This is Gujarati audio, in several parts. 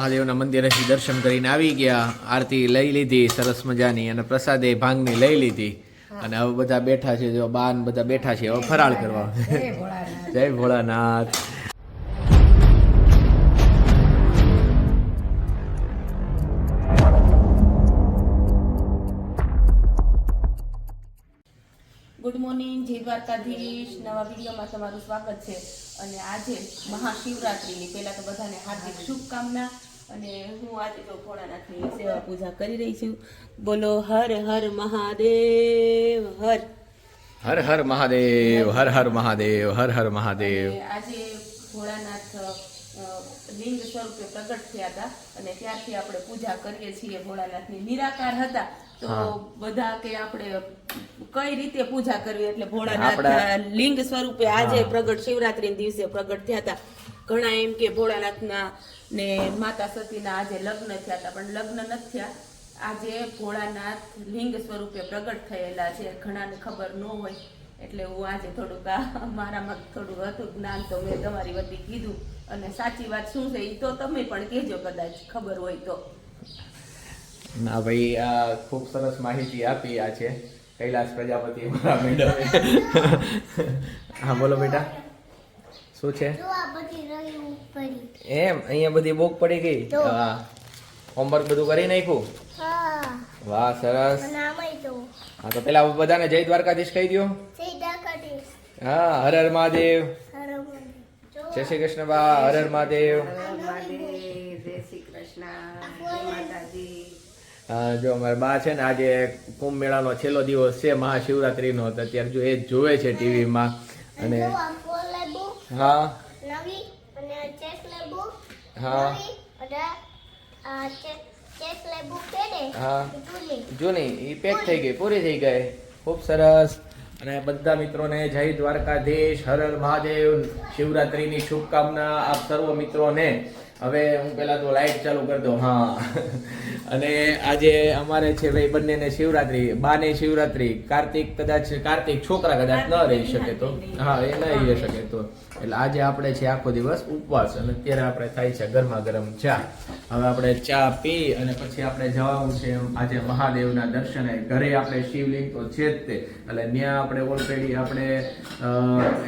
મહાદેવના મંદિરેથી દર્શન કરીને આવી ગયા આરતી લઈ લીધી સરસ મજાની અને પ્રસાદે ભાંગની લઈ લીધી. અને હવે બધા બેઠા છે જો બાન બધા બેઠા છે હવે ફરાળ કરવા. જય ભોળાનાથ. ગુડ મોર્નિંગ જય દ્વારકાધીશ. નવા વિડીયોમાં તમારું સ્વાગત છે. અને આજે મહાશિવરાત્રિની પહેલાં તો બધાને હાર્દિક શુભકામના. અને હું આજે તો ભોળાનાથની સેવા પૂજા કરી રહી છું. બોલો હર હર મહાદેવ હર. હર હર મહાદેવ હર હર મહાદેવ હર હર મહાદેવ. આજે ભોળાનાથ લિંગ સ્વરૂપે પ્રગટ થયા હતા અને ત્યારથી આપણે પૂજા કરીએ છીએ ભોળાનાથની નિરાકાર હતા. તો બધા કે આપણે કઈ રીતે પૂજા કરવી? એટલે ભોળાનાથ આપણા- લિંગ સ્વરૂપે આજે પ્રગટ શિવરાત્રી દિવસે પ્રગટ થયા હતા. ઘણા એમ કે ભોળાનાથના ને માતા સતીના આજે લગ્ન થયા હતા, પણ લગ્ન નથી થયા. આજે ભોળાનાથ લિંગ સ્વરૂપે પ્રગટ થયેલા છે. ઘણાને ખબર ન હોય, એટલે હું આજે થોડુંક આ મારામાં થોડું હતું જ્ઞાન તો મેં તમારી વતી કીધું. અને સાચી વાત શું છે એ તો તમે પણ કહેજો કદાચ, ખબર હોય તો. ના ભાઈ, આ ખૂબ સરસ માહિતી આપી આ છે. કૈલાસ પ્રજાપતિ મારા મેડમે. હા, બોલો બેટા. શું છે? એમ અહીંયા બધી બુક પડી ગઈ? હા હોમવર્ક બધું કરી નાખ્યું? હા. વાહ સરસ. હા તો પેલા બધાને જય દ્વારકાધીશ કહી દો હા હર હર મહાદેવ. જય શ્રી કૃષ્ણ બા હર હર મહાદેવ. હા, જો અમારા બા છે ને આજે કુંભ મેળાનો છેલ્લો દિવસ છે મહાશિવરાત્રીનો તો અત્યારે જો એ જોવે છે ટીવીમાં. અને હા. નવી અને ચેસ લેબુ. હા. અને ચેસ લેબુ પેડે હા. જૂની. જૂની. એ પેક થઈ ગઈ પૂરી થઈ ગઈ. ખૂબ સરસ. અને બધા મિત્રોને જય દ્વારકાધીશ. હર હર મહાદેવ. શિવરાત્રીની શુભકામના આપ સર્વ મિત્રોને. હવે હું પેલા તો લાઈટ ચાલુ કરી દઉં. હા. અને આજે અમારે છે ભાઈ બંનેને શિવરાત્રી. બાને શિવરાત્રી. કાર્તિક કદાચ કાર્તિક છોકરા કદાચ ન રહી શકે તો. હા એ ન રહી શકે તો. એટલે આજે આપણે છે આખો દિવસ ઉપવાસ. અને અત્યારે આપણે થાય છે ગરમા ગરમ ચા. હવે આપણે ચા પી અને પછી આપણે જવાનું છે આજે મહાદેવના દર્શને. ઘરે આપણે શિવલિંગ તો છે જ તે. એટલે ત્યાં આપણે ઓલરેડી આપણે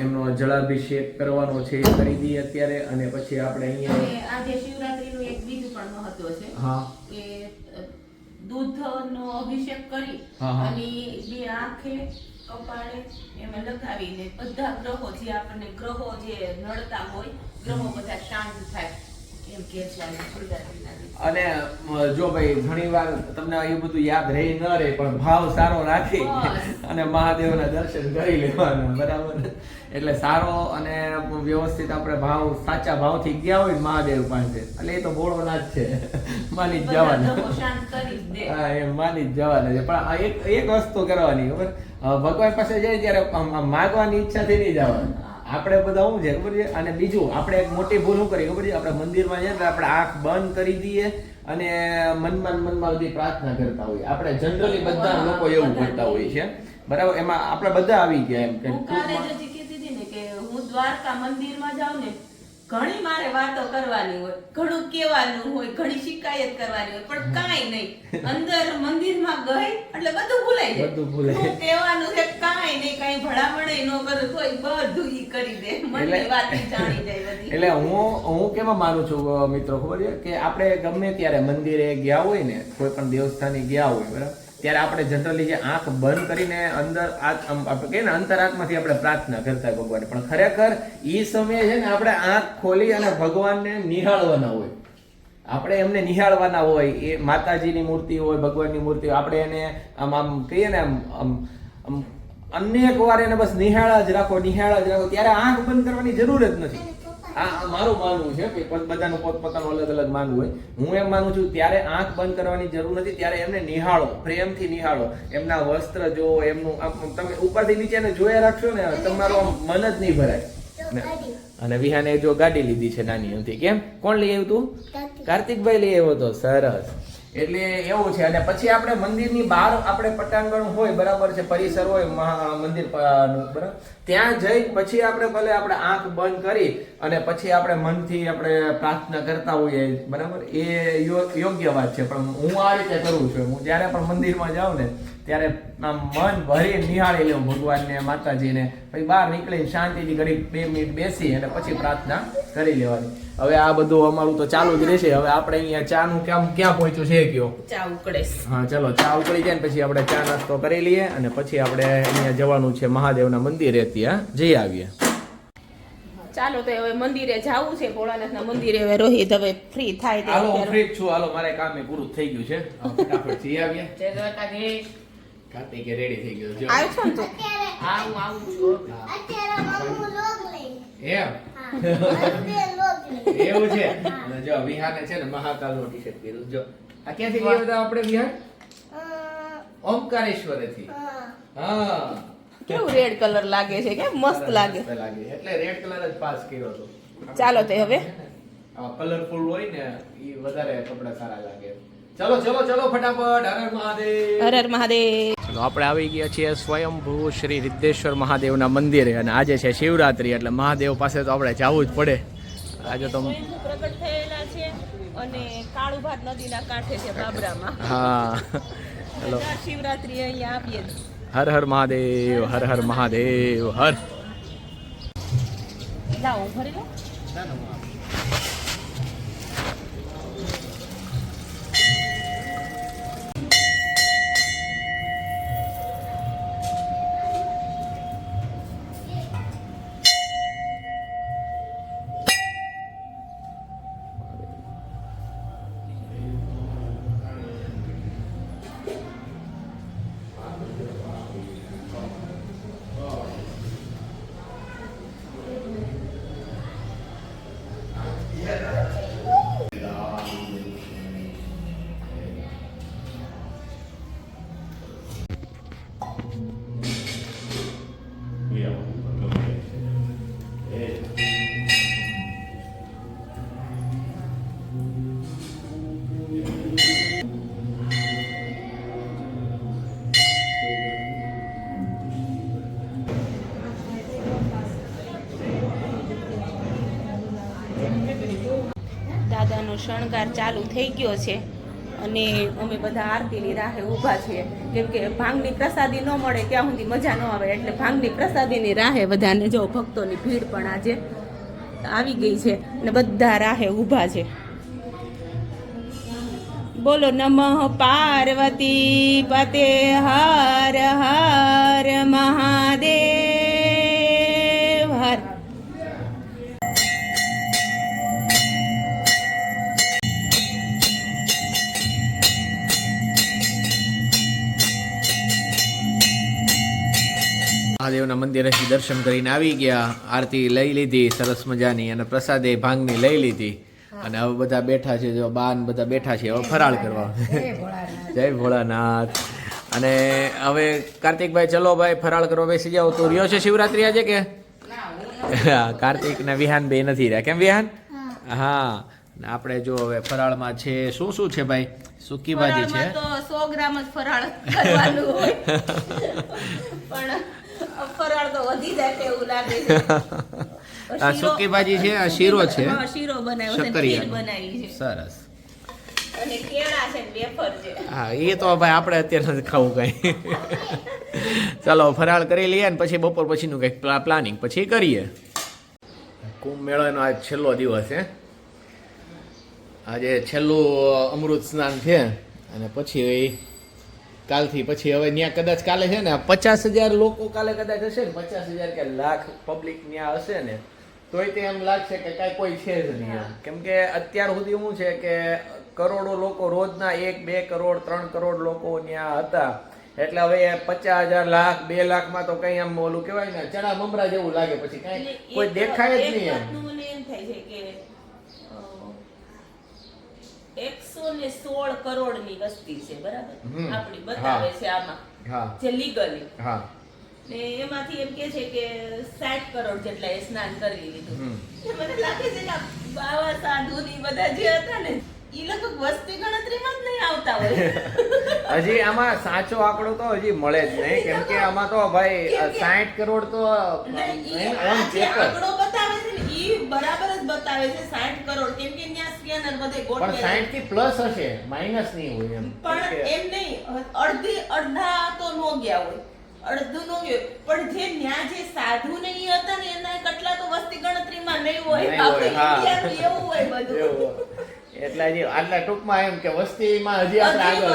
એમનો જળાભિષેક કરવાનો છે એ કરી દઈએ અત્યારે. અને પછી આપણે અહીંયા આજે શિવરાત્રીનું એક બીજું પણ મહત્વ છે. હા. કે દૂધનો અભિષેક કરી. અને બે આંખે કપાળે એમાં લગાવીને બધા ગ્રહો જે આપણને ગ્રહો જે નડતા હોય ગ્રહો બધા શાંત થાય. અને જો ભાઈ ઘણી વાર તમને એ બધું યાદ રહી ન રહે પણ ભાવ સારો રાખી અને મહાદેવના દર્શન કરી લેવાના બરાબર? એટલે સારો અને વ્યવસ્થિત આપણે ભાવ સાચા ભાવથી ગયા હોય મહાદેવ પાસે એટલે એ તો ભોળોનાથ છે. માની જ જવાના. હા એ માની જ જવાના છે. પણ આ એક એક વસ્તુ કરવાની ખબર? ભગવાન પાસે જાય ત્યારે માગવાની ઈચ્છાથી નહીં જવાનું. આપણે બધા શું છે ખબર છે? અને બીજું આપણે એક મોટી ભૂલ શું કરીએ ખબર છે? આપણે મંદિરમાં જઈએ આપણે આંખ બંધ કરી દઈએ અને મનમાં મનમાં બધી પ્રાર્થના કરતા હોઈએ. આપણે જનરલી બધા લોકો એવું કરતા હોય છે બરાબર? એમાં આપણે બધા આવી ગયા એમ કે દ્વારકા મંદિરમાં જાઉં ને ઘણી મારે વાતો કરવાની હોય. ઘણું કહેવાનું હોય ઘણી શિકાયત કરવાની હોય પણ કાંઈ નહીં. અંદર મંદિરમાં ગઈ એટલે બધું ભૂલાઈ જાય. બધું ભૂલાઈ કાંઈ કાંઈ ભલામણ ન કરું તોય બધું ઈ કરી દે. મને વાત જાણી જાય બધી. એટલે હું હું કેમાં માનું છું મિત્રો ખબર છે? કે આપણે ગમે ત્યારે મંદિરે ગયા હોય ને કોઈ પણ દેવસ્થાને ગયા હોય બરાબર? ત્યારે આપણે જનરલી જે આંખ બંધ કરીને અંદર આપણે કહીએ ને અંતરાત્માથી આપણે પ્રાર્થના કરતા હોય ભગવાન. પણ ખરેખર એ સમયે છે ને આપણે આંખ ખોલી અને ભગવાનને નિહાળવાના હોય. આપણે એમને નિહાળવાના હોય એ માતાજીની મૂર્તિ હોય ભગવાનની મૂર્તિ હોય આપણે એને આમ આમ કહીએ ને આમ આમ અનેક વાર એને બસ નિહાળા જ રાખો નિહાળા જ રાખો. ત્યારે આંખ બંધ કરવાની જરૂર જ નથી. આ મારું માનવું છે કે બધાનું પોતપોતાનું અલગ અલગ માનવું હોય. હું એમ માનું છું ત્યારે આંખ બંધ કરવાની જરૂર નથી ત્યારે એમને નિહાળો પ્રેમથી નિહાળો. એમના વસ્ત્ર જો એમનું આમ તમે ઉપરથી નીચે ને જોયા રાખશો ને તમારું મન જ નહીં ભરાય. અને વિહાને જો ગાડી લીધી છે નાની એમથી. કેમ? કોણ લઈ આવ્યું તું? કાર્તિકભાઈ લઈ આવ્યો તો. સરસ. એટલે એવું છે. અને પછી આપણે મંદિરની બહાર આપણે પટાંગણ હોય, બરાબર છે, પરિસર હોય મંદિર બરાબર. ત્યાં જઈ પછી આપણે ભલે આપણે આંખ બંધ કરી અને પછી આપણે મનથી આપણે પ્રાર્થના કરતા હોઈએ, બરાબર? એ યોગ્ય વાત છે. પણ હું આ રીતે કરું છું. હું જ્યારે પણ મંદિરમાં જાઉં ને ત્યારે આમ મન ભરી નિહાળી લેવું ભગવાનને માતાજીને. પછી બહાર નીકળી શાંતિથી ઘડી બે મિનિટ બેસી અને પછી પ્રાર્થના કરી લેવાની. હવે આ બધું અમારું તો ચાલુ જ રહેશે. હવે આપણે અહીંયા ચાનું કામ ક્યાં પહોંચ્યું છે કયો ચા ઉકળે હા ચલો ચા ઉકળી જાય ને પછી આપણે ચા નાસ્તો કરી લઈએ અને પછી આપણે અહીંયા જવાનું છે મહાદેવના મંદિરે ત્યાં જઈ આવીએ. ચાલો તો હવે મંદિરે જાવું છે. ભોળાનાથના મંદિરે હવે રોહિત હવે ફ્રી થાય તે હાલો ફ્રી છું. હાલો મારે કામ એ પૂરું થઈ ગયું છે. ફટાફટ જઈ આવીએ. જય દ્વારકાધીશ. કાર્તિકે રેડી થઈ ગયો. જો. આવ્યો છો ને તું? હા હું આવું છું. અત્યારે મમ્મી લોગ લઈ. એમ? એવું છે? અને જો વિહાને છે ને મહાકાલનું ટી-શર્ટ પહેર્યું. જો આ ક્યાંથી ગયા બધા આપણે વિહાર ઓમકારેશ્વરથી હા. હા. કેવું રેડ કલર લાગે છે? કે મસ્ત લાગે? લાગે. એટલે રેડ કલર જ પાસ કર્યો હતો. ચાલો તે હવે. કલરફુલ હોય ને એ વધારે કપડા સારા લાગે. ચલો ચલો ચલો ફટાફટ હર હર મહાદેવ. હર હર મહાદેવ. ચલો આપણે આવી ગયા છીએ સ્વયંભૂ શ્રી રિદ્ધેશ્વર મહાદેવના મંદિરે અને આજે છે શિવરાત્રી એટલે મહાદેવ પાસે તો આપણે જવું જ પડે. આજે તો પ્રગટ થયેલા છે અને કાળુભાત નદીના કાંઠે છે બાબરામાં. હા. ચલો શિવરાત્રી અહીંયા આવીએ હર હર મહાદેવ હર હર મહાદેવ હર. લાવો ભરી લઉં શણગાર ચાલુ થઈ ગયો છે અને અમે બધા આરતીની રાહે ઊભા છીએ. કેમ કે ભાંગની પ્રસાદી ન મળે ત્યાં સુધી મજા ન આવે, એટલે ભાંગની પ્રસાદીની રાહે બધાને જો ભક્તોની ભીડ પણ આજે આવી ગઈ છે અને બધા રાહે ઊભા છે. બોલો, નમઃ પાર્વતી પતે હર હર મહાદેવ. મહાદેવના મંદિરેથી દર્શન કરીને આવી ગયા. આરતી લઈ લીધી સરસ મજાની અને પ્રસાદે ભાંગની લઈ લીધી. અને હવે બધા બેઠા છે જો બાન બધા બેઠા છે હવે ફરાળ કરવા. જય ભોળાનાથ. અને હવે કાર્તિકભાઈ ચલો ભાઈ ફરાળ કરવા બેસી જાઓ. તો રહ્યો છે શિવરાત્રી આજે કે? હા, કાર્તિક ને વિહાન બે નથી રહ્યા. કેમ વિહાન? હા. આપણે જો હવે ફરાળમાં છે શું શું છે ભાઈ? સૂકી ભાજી છે? તો 100 ગ્રામ જ ફરાળ કરવાનું હોય. પણ ફરાળ તો વધી જાય તેવું લાગે છે. આ સૂકી ભાજી છે આ શીરો છે. શીરો બનાવ્યો છે ખીર બનાવી છે. સરસ. અને કેળા છે વેફર છે. હા એ તો ભાઈ આપણે અત્યારે નથી ખાવું કઈ. ચાલો ફરાળ કરી લઈએ ને પછી બપોર પછીનું કંઈક પ્લાનિંગ પછી કરીએ. કુંભ મેળાનો આજ છેલ્લો દિવસ છે આજે છેલ્લું અમૃત સ્નાન છે. અને પછી કાલથી પછી હવે ત્યાં કદાચ કાલે છે ને પચાસ હજાર લોકો કાલે કદાચ હશે ને પચાસ હજાર કે લાખ પબ્લિક ત્યાં હશે ને તોય તે એમ લાગશે કે કાંઈ કોઈ છે જ નહીં કેમ કે અત્યાર સુધી શું છે કે કરોડો લોકો રોજના એક બે કરોડ ત્રણ કરોડ લોકો ત્યાં હતા. એટલે હવે પચાસ હજાર લાખ બે લાખમાં તો કઈ આમ ઓલું કહેવાય ને ચણા મમરા જેવું લાગે પછી કઈ કોઈ દેખાય જ નહીં એમ. મને એમ થાય છે કે એકસો ને સોળ કરોડની વસ્તી છે બરાબર? આપણી બતાવે છે આમાં જે લીગલી ને એમાંથી એમ કે છે કે સાઠ કરોડ જેટલા એ સ્નાન કરી લીધું. મને લાગે છે કે બાવા સાધુ ની બધા જે હતા ને ઈ લગભગ વસ્તી ગણતરીમાં જ નહીં આવતા હોય. હજી આમાં સાચો આંકડો તો હજી મળે જ નહીં. કેમ કે આમાં તો ભાઈ સાઠ કરોડ તો ઓન આંકડો બતાવે છે ને ઈ બરાબર બતાવે છે 60 કરોડ. કેમ કે ત્યાં સ્કેનર બધે પણ ગોઠવેલા સાઠથી પ્લસ હશે માઇનસ નહીં હોય એમ. પણ એમ નહીં અડધી અડધા તો નો ગયા હોય. અડધું નો ગયો પણ જે ન્યા જે સાધુ ને ઈ હતા ને એના કેટલા તો વસ્તી ગણતરીમાં નહીં હોય. નહીં હોય, આપણે એવું હોય બધું. એટલે હજી આટલા ટૂંકમાં એમ કે વસ્તીમાં હજી આપણે આગળ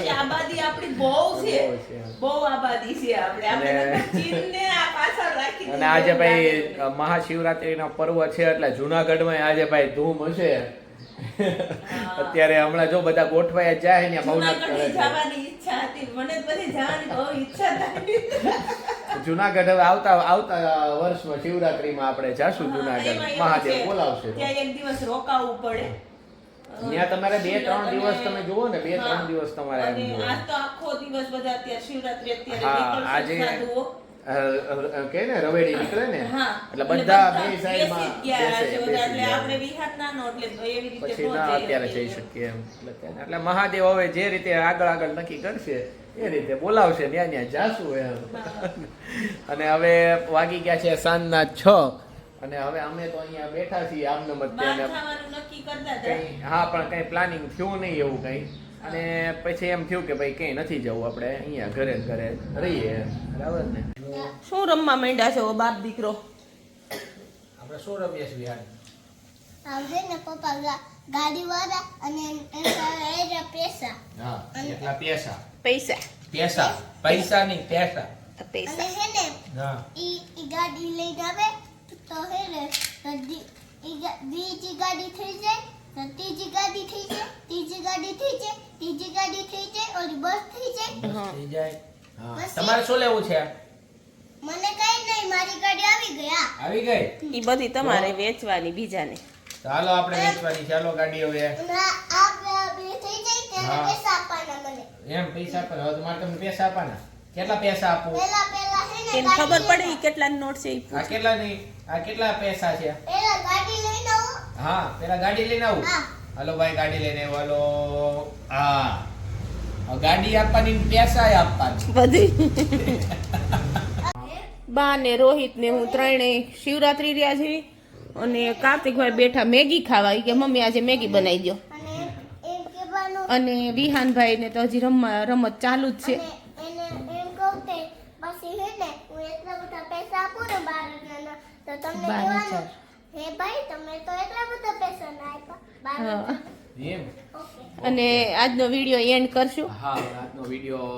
છે આબાદી આપણી બહુ છે. બહુ આબાદી છે આપણે. આપણે ચીનને આ પાછળ રાખી અને આજે ભાઈ મહાશિવરાત્રીનો પર્વ છે એટલે જુનાગઢમાં આજે ભાઈ ધૂમ હશે. અત્યારે હમણાં જો બધા ગોઠવાયા જાય ને ભવનાથ કરે જુનાગઢ જવાની ઈચ્છા હતી. મને જ જવાની બહુ ઈચ્છા થાય જુનાગઢ હવે આવતા આવતા વર્ષમાં શિવરાત્રીમાં આપણે જાશું જુનાગઢ. મહાદેવ બોલાવશે. ત્યાં એક દિવસ રોકાવું પડે. ત્યાં તમારે બે ત્રણ દિવસ તમે જુઓ ને બે ત્રણ દિવસ તમારે. આજ તો આખો દિવસ બધા અત્યારે શિવરાત્રી અત્યારે આજે કે ને રવેડી નીકળે ને? એટલે બધા બે સાઈડમાં એટલે એટલે એવી રીતે પછી ના અત્યારે જઈ શકીએ એમ. એટલે એટલે મહાદેવ હવે જે રીતે આગળ આગળ નક્કી કરશે એ રીતે બોલાવશે ત્યાં ત્યાં જાશું એમ. અને હવે વાગી ગયા છે સાંજના છ. અને હવે અમે તો અહીંયા બેઠા છીએ આમને કઈ હા પણ કઈ પ્લાનિંગ થયું નહીં એવું કઈ. અને પછી એમ થયું કે ભાઈ કઈ નથી જવું આપણે અહીંયા ઘરે ઘરે રહીએ બરાબર ને? શું રમવા માંડ્યા છે ઓ બાપ દીકરો? આપણે શું રમીએ છીએ છે ને પપ્પા ગાડી ગાડીવાળા અને પૈસા. હા એટલા પૈસા. પૈસા. પૈસા પૈસા નહીં પૈસા. અને પૈસા છે ને હા. ઈ ઈ ગાડી લઈને આવે તો હે ને તો બીજી ગાડી થઈ જાય તો ત્રીજી ગાડી થઈ જાય ત્રીજી ગાડી થઈ જાય ત્રીજી ગાડી થઈ જાય ઓલી બસ થઈ જાય. થઈ જાય. હા. તમારે શું લેવું છે? મને કઈ નહીં મારી ગાડી આવી ગઈ આ આવી ગઈ? ઈ બધી તમારે વેચવાની બીજાને. ચાલો આપણે વેચવાની. ચાલો ગાડી હવે. હા. પૈસા આપવાના મને. એમ પૈસા આપવાના? હવે તમારે તમને પૈસા આપવાના. કેટલા પૈસા આપું? એને ખબર પડે કેટલા નોટ છે આ કેટલા નહીં આ કેટલા પૈસા છે? પેલા ગાડી લઈને આવો. હા પેલા ગાડી લઈને આવું? હા. હાલો ભાઈ ગાડી લઈને આવો. હાલો. હા. ગાડી આપવાની પૈસા આપવાની. બધી. બા ને રોહિત ને હું ત્રણેય શિવરાત્રી રહ્યા છે અને કાર્તિકભાઈ બેઠા મેગી ખાવા. કે મમ્મી આજે મેગી બનાવી દો અને વિહાનભાઈ ને તો હજી રમવા રમત ચાલુ જ છે અને એને એમ કહું કે પછી હે ને હું એટલા બધા પૈસા આપું ને બાર હજારના તો તમને બાર હે ભાઈ તમે તો એટલા બધા પૈસા ના આપ્યા. એમ? અને આજનો વીડિયો એન્ડ કરશું? હા આજનો વીડિયો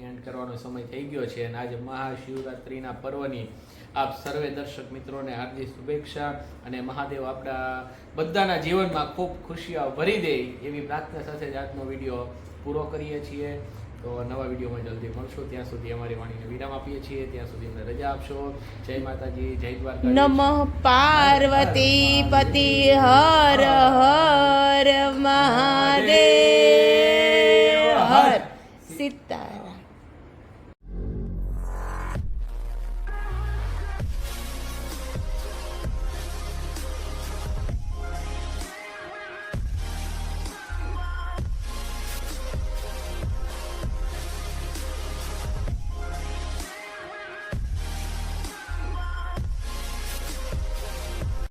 એન્ડ કરવાનો સમય થઈ ગયો છે અને આજે મહાશિવરાત્રિના પર્વની આપ સર્વે દર્શક મિત્રોને હાર્દિક શુભેચ્છા અને મહાદેવ આપણા બધાના જીવનમાં ખૂબ ખુશીઓ ભરી દે એવી પ્રાર્થના સાથે જ આજનો વીડિયો પૂરો કરીએ છીએ. તો નવા વિડીયોમાં જલ્દી મળશો. ત્યાં સુધી અમારી વાણીને વિરામ આપીએ છીએ. ત્યાં સુધી અમને રજા આપશો. જય માતાજી, જય દ્વારકા નમઃ પાર્વતી પતિ હર હર મહાદેવ.